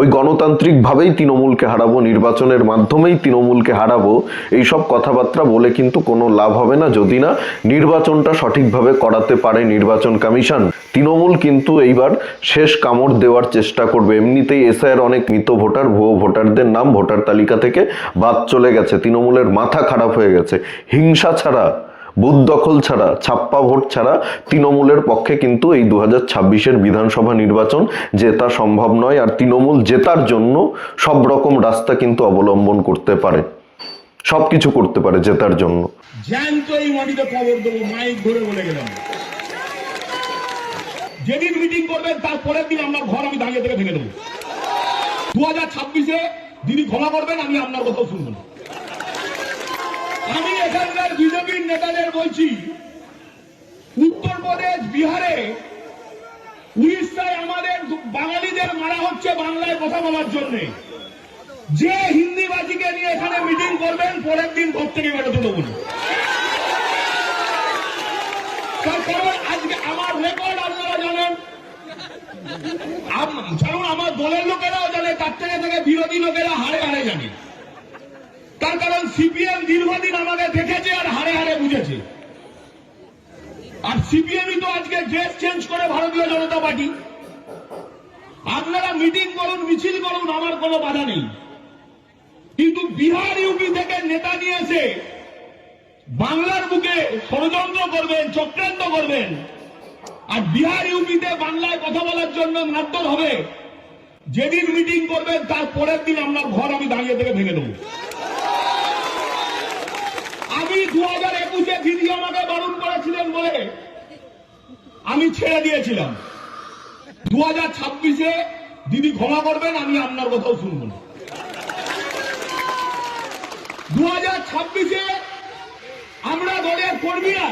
ওই গণতান্ত্রিকভাবেই তৃণমূলকে হারাবো, নির্বাচনের মাধ্যমেই তৃণমূলকে হারাবো, এইসব কথাবার্তা বলে কিন্তু কোনো লাভ হবে না যদি না নির্বাচনটা সঠিকভাবে করাতে পারে নির্বাচন কমিশন। তৃণমূল কিন্তু এইবার শেষ কামড় দেওয়ার চেষ্টা করবে। এমনিতেই এসআইয়ের অনেক মৃত ভোটার, ভুয়ো ভোটারদের নাম ভোটার তালিকা থেকে বাদ চলে গেছে। তৃণমূলের মাথা খারাপ হয়ে গেছে। হিংসা ছাড়া বুথ দখল ছাড়া, ছাপ্পা ভোট ছাড়া তৃণমূলের পক্ষে কিন্তু এই দু হাজার বিধানসভা নির্বাচন জেতা সম্ভব নয়। আর তৃণমূল জেতার জন্য সব রকম রাস্তা কিন্তু অবলম্বন করতে পারে। সব কিছু করতে পারে জেতার জন্য। যেদিন মিটিং করবেন দিন আপনার ঘর আমি দাঁড়িয়ে থেকে ভেঙে দেবো। দু হাজার ছাব্বিশে ক্ষমা করবেন, আমি আপনার কথা শুনব না। আমি এখানকার বিজেপির নেতাদের বলছি, উত্তরপ্রদেশ, বিহারে উড়িষ্যায় আমাদের বাঙালিদের মারা হচ্ছে বাংলায় কথা বলার জন্যে। যে হিন্দিবাজিকে নিয়ে এখানে মিটিং করবেন, পরের দিন ঘর থেকে বেরোতে দেবো কারণ আজকে আমার রেকর্ড আপনারা জানেন। যেমন আমার দলের লোকেরাও জানে, তার থেকে থেকে বিরোধী লোকেরা হারে হারে জানে। তার কারণ সিপিএম দীর্ঘদিন আমাকে দেখেছে আর হারে হারে বুঝেছে। আর সিপিএমই তো আজকে ড্রেস চেঞ্জ করে ভারতীয় জনতা পার্টি। আপনারা মিটিং করুন, মিছিল করুন, আমার কোনো বাধা নেই। কিন্তু বিহার ইউপি থেকে নেতা নিয়ে এসে বাংলার বুকে ষড়যন্ত্র করবেন, চক্রান্ত করবেন, আর বিহার ইউপিতে বাংলায় কথা বলার জন্য মারধর হবে। যেদিন মিটিং করবেন, তার পরের দিন আমরা ঘর আমি দাঁড়িয়ে থেকে ভেঙে দেবো আমি দু হাজার একুশে দিদি আমাকে বারণ করেছিলেন বলে আমি ছেড়ে দিয়েছিলাম। দু হাজার ছাব্বিশে দিদি ক্ষমা করবেন, আমি আপনার কথাও শুনব না। দু হাজার ছাব্বিশে আমরা দলের কর্মীরা,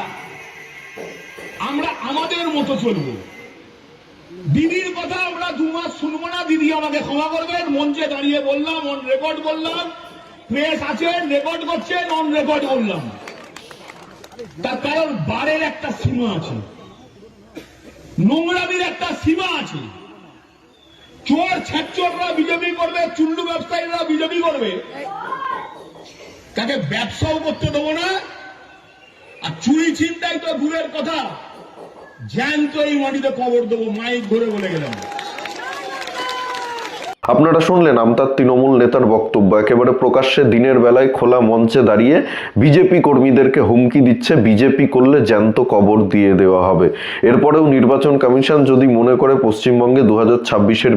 আমরা আমাদের মতো চলবো। দিদির কথা আমরা দু মাস শুনব না, দিদি আমাকে ক্ষমা করবেন। মঞ্চে দাঁড়িয়ে বললাম অন রেকর্ড বললাম। প্রেস আছে রেকর্ড করছেন অন রেকর্ড বললাম। তার কারণ বারের একটা সীমা আছে। নোংরামির একটা সীমা আছে। চোর ছ্যাচোররা বিজেপি করবে, চুল্লু ব্যবসায়ীরা বিজেপি করবে। তাকে ব্যবসাও করতে দেবো না। আর চুরি চিন্তাই তো দূরের কথা। জ্যান্ত এই মাটিতে কবর দেবো, মাইক ধরে বলে গেলাম। আপনারা শুনলেন আমতার তৃণমূল নেতার বক্তব্য। একেবারে প্রকাশ্যে দিনের বেলায় খোলা মঞ্চে দাঁড়িয়ে বিজেপি কর্মীদেরকে হুমকি দিচ্ছে। বিজেপি করলে জ্যান্ত কবর দিয়ে দেওয়া হবে। এরপরেও নির্বাচন কমিশন যদি মনে করে পশ্চিমবঙ্গে দু হাজার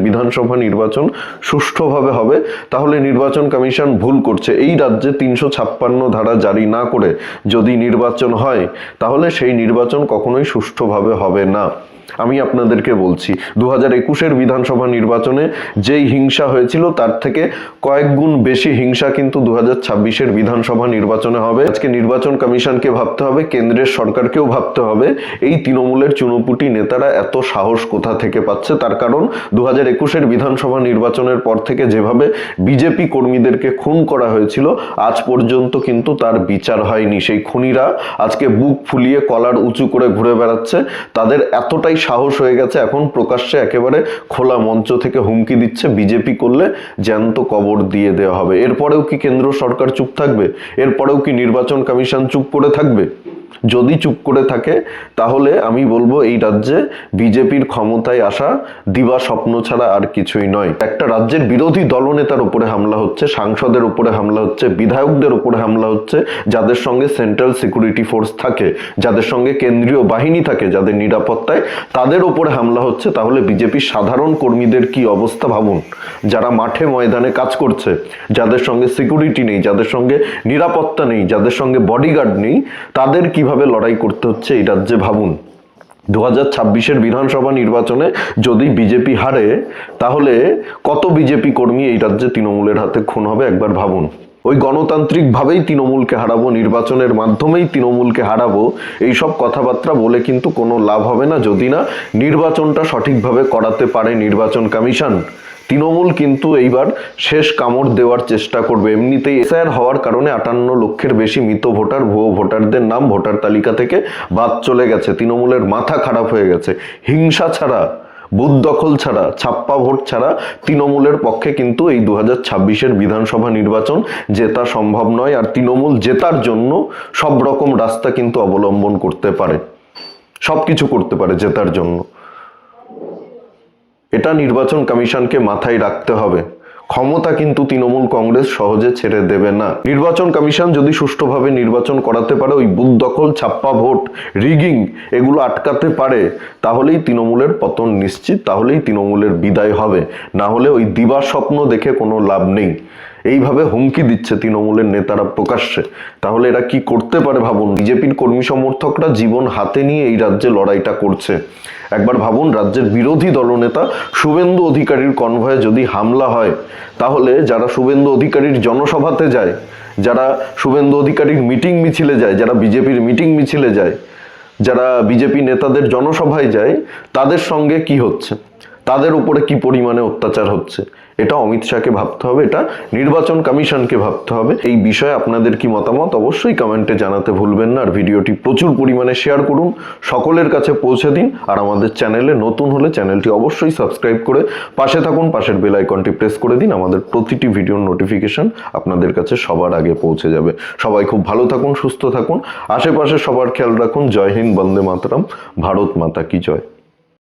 বিধানসভা নির্বাচন সুষ্ঠুভাবে হবে, তাহলে নির্বাচন কমিশন ভুল করছে। এই রাজ্যে তিনশো ছাপ্পান্ন ধারা জারি না করে যদি নির্বাচন হয়, তাহলে সেই নির্বাচন কখনোই সুষ্ঠুভাবে হবে না। আমি আপনাদেরকে বলছি দু হাজার একুশের বিধানসভা নির্বাচনে যেই হিংসা হয়েছিল, তার থেকে কয়েক গুণ বেশি হিংসা কিন্তু দু হাজার ছাব্বিশের বিধানসভা নির্বাচনে হবে। আজকে নির্বাচন কমিশনকে ভাবতে হবে, কেন্দ্রের সরকারকেও ভাবতে হবে। এই তৃণমূলের চুনোপুটি নেতারা এত সাহস কোথা থেকে পাচ্ছে? তার কারণ দু হাজার একুশের বিধানসভা নির্বাচনের পর থেকে যেভাবে বিজেপি কর্মীদেরকে খুন করা হয়েছিল, আজ পর্যন্ত কিন্তু তার বিচার হয়নি। সেই খুনিরা আজকে বুক ফুলিয়ে কলার উঁচু করে ঘুরে বেড়াচ্ছে। তাদের এতটাই সাহস হয়ে গেছে। এখন প্রকাশ্যে একেবারে খোলা মঞ্চ থেকে হুমকি দিচ্ছে বিজেপি করলে জ্যান্ত কবর দিয়ে দেওয়া হবে। এরপরেও কি কেন্দ্র সরকার চুপ থাকবে? এরপরেও কি নির্বাচন কমিশন চুপ করে থাকবে? যদি চুপ করে থাকে, তাহলে আমি বলব এই রাজ্যে বিজেপির ক্ষমতায় আসা দিবা স্বপ্ন ছাড়া আর কিছুই নয়। একটা রাজ্যের বিরোধী দলনেতার উপরে হামলা হচ্ছে, সাংসদের উপরে হামলা হচ্ছে, বিধায়কদের উপরে হামলা হচ্ছে, যাদের সঙ্গে সেন্ট্রাল সিকিউরিটি ফোর্স থাকে, যাদের সঙ্গে কেন্দ্রীয় বাহিনী থাকে, যাদের নিরাপত্তায় তাদের উপরে হামলা হচ্ছে, তাহলে বিজেপির সাধারণ কর্মীদের কি অবস্থা ভাবুন? যারা মাঠে ময়দানে কাজ করছে, যাদের সঙ্গে সিকিউরিটি নেই, যাদের সঙ্গে নিরাপত্তা নেই, যাদের সঙ্গে বডিগার্ড নেই, তাদের কীভাবে লড়াই করতে হচ্ছে এই রাজ্যে ভাবুন। দু হাজার ছাব্বিশের বিধানসভা নির্বাচনে যদি বিজেপি হারে, তাহলে কত বিজেপি কর্মী এই রাজ্যে তৃণমূলের হাতে খুন হবে একবার ভাবুন। ওই গণতান্ত্রিকভাবেই তৃণমূলকে হারাবো, নির্বাচনের মাধ্যমেই তৃণমূলকে হারাবো, এইসব কথাবার্তা বলে কিন্তু কোনো লাভ হবে না যদি না নির্বাচনটা সঠিকভাবে করাতে পারে নির্বাচন কমিশন। তৃণমূল কিন্তু এইবার শেষ কামড় দেওয়ার চেষ্টা করবে। এমনিতেই এসআইআর হওয়ার কারণে আটান্ন লক্ষের বেশি মৃত ভোটার, ভুয়ো ভোটারদের নাম ভোটার তালিকা থেকে বাদ চলে গেছে। তৃণমূলের মাথা খারাপ হয়ে গেছে। হিংসা ছাড়া, বুথ দখল ছাড়া, ছাপ্পা ভোট ছাড়া তৃণমূলের পক্ষে কিন্তু এই দু হাজার বিধানসভা নির্বাচন জেতা সম্ভব নয়। আর তৃণমূল জেতার জন্য সব রকম রাস্তা কিন্তু অবলম্বন করতে পারে। সব কিছু করতে পারে জেতার জন্য। এটা নির্বাচন কমিশনকে মাথায় রাখতে হবে। ক্ষমতা কিন্তু তৃণমূল কংগ্রেস সহজে ছেড়ে দেবে না। নির্বাচন কমিশন যদি সুষ্ঠুভাবে নির্বাচন করাতে পারে, ওই বুথ দখল, ছাপ্পা ভোট, রিগিং এগুলো আটকাতে পারে, তাহলেই তৃণমূলের পতন নিশ্চিত, তাহলেই তৃণমূলের বিদায় হবে। না হলে ওই দিবা স্বপ্ন দেখে কোনো লাভ নেই। এইভাবে হুমকি দিচ্ছে তৃণমূলের নেতারা প্রকাশ্যে। তাহলে এরা কি করতে পারে ভাবুন? বিজেপির কর্মী সমর্থকরা জীবন হাতে নিয়ে এই রাজ্যে লড়াইটা করছে। একবার ভাবুন, রাজ্যের বিরোধী দলনেতা শুভেন্দু অধিকারীর কনভয়ে যদি হামলা হয়, তাহলে যারা শুভেন্দু অধিকারীর জনসভাতে যায়, যারা শুভেন্দু অধিকারীর মিটিং মিছিলে যায়, যারা বিজেপির মিটিং মিছিলে যায়, যারা বিজেপি নেতাদের জনসভায় যায়, তাদের সঙ্গে কি হচ্ছে? তাদের উপরে কি পরিমাণে অত্যাচার হচ্ছে? এটা অমিত শাহকে ভাবতে হবে, এটা নির্বাচন কমিশনকে ভাবতে হবে। এই বিষয়ে আপনাদের কি মতামত অবশ্যই কমেন্টে জানাতে ভুলবেন না, আর ভিডিওটি প্রচুর পরিমাণে শেয়ার করুন, সকলের কাছে পৌঁছে দিন, আর আমাদের চ্যানেলে নতুন হলে চ্যানেলটি অবশ্যই সাবস্ক্রাইব করে পাশে থাকুন, পাশের বেল আইকনটি প্রেস করে দিন, আমাদের প্রতিটি ভিডিওর নোটিফিকেশন আপনাদের কাছে সবার আগে পৌঁছে যাবে। সবাই খুব ভালো থাকুন, সুস্থ থাকুন, আশেপাশে সবার খেয়াল রাখুন। জয় হিন্দ, বন্দে মাতরম, ভারত মাতা কি জয়।